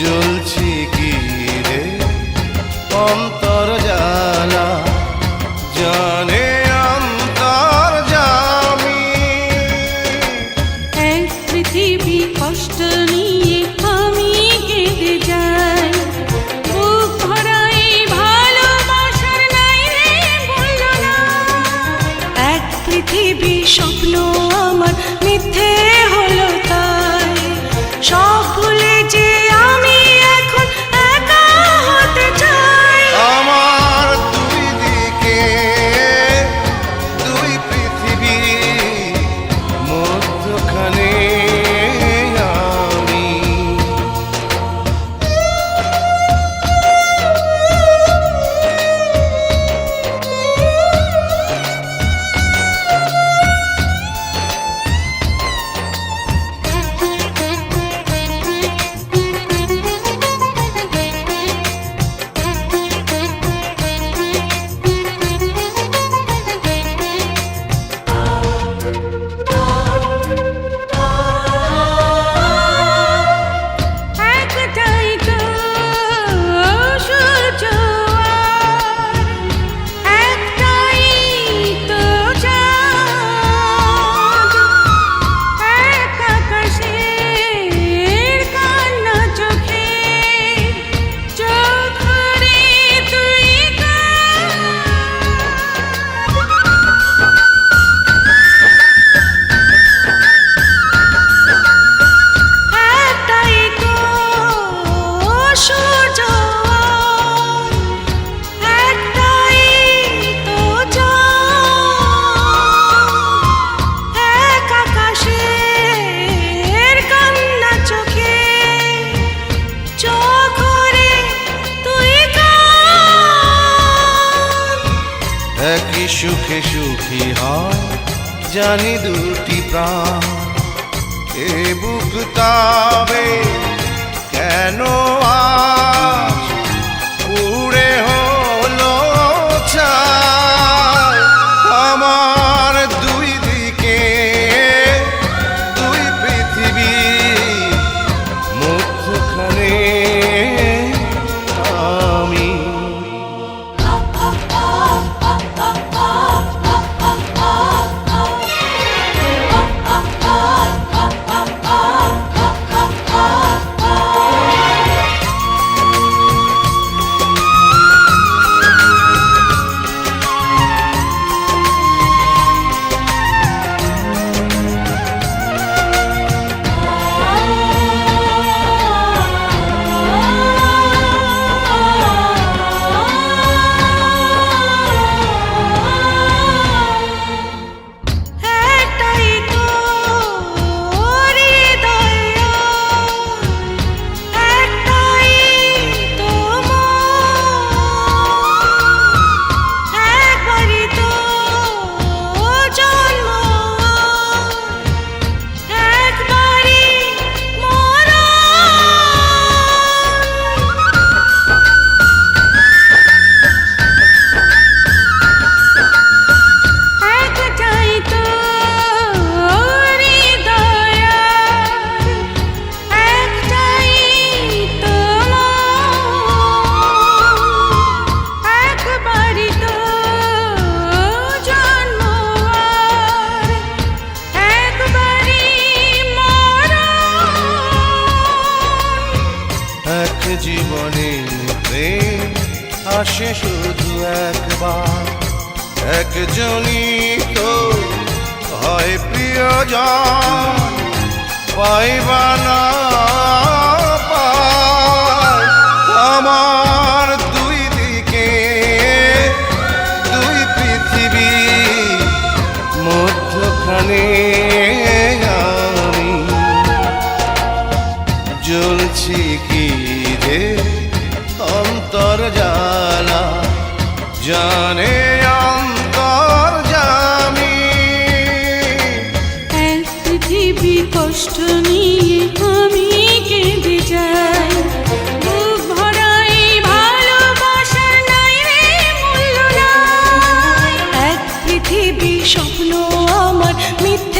জ্বলছি কি রে অন্তর জানা, জানে অন্তর জামি। এক পৃথিবী কষ্ট নিয়ে আমি কেঁদে যাই। পৃথিবী স্বপ্ন আমার মিথ্যে সুখে সুখী হয় জানি দুটি প্রাণ। এ বুক তাবে আসে শুধু একবার। একজনই তো হয় প্রিয়জন পাইবা না জ্বলছি কি রে? অন্তর জানা, জানে অন্তর জানি। এক পৃথিবী কষ্ট নিয়ে আমি কেঁদে যাই। স্বপ্ন আমার মিথ্যা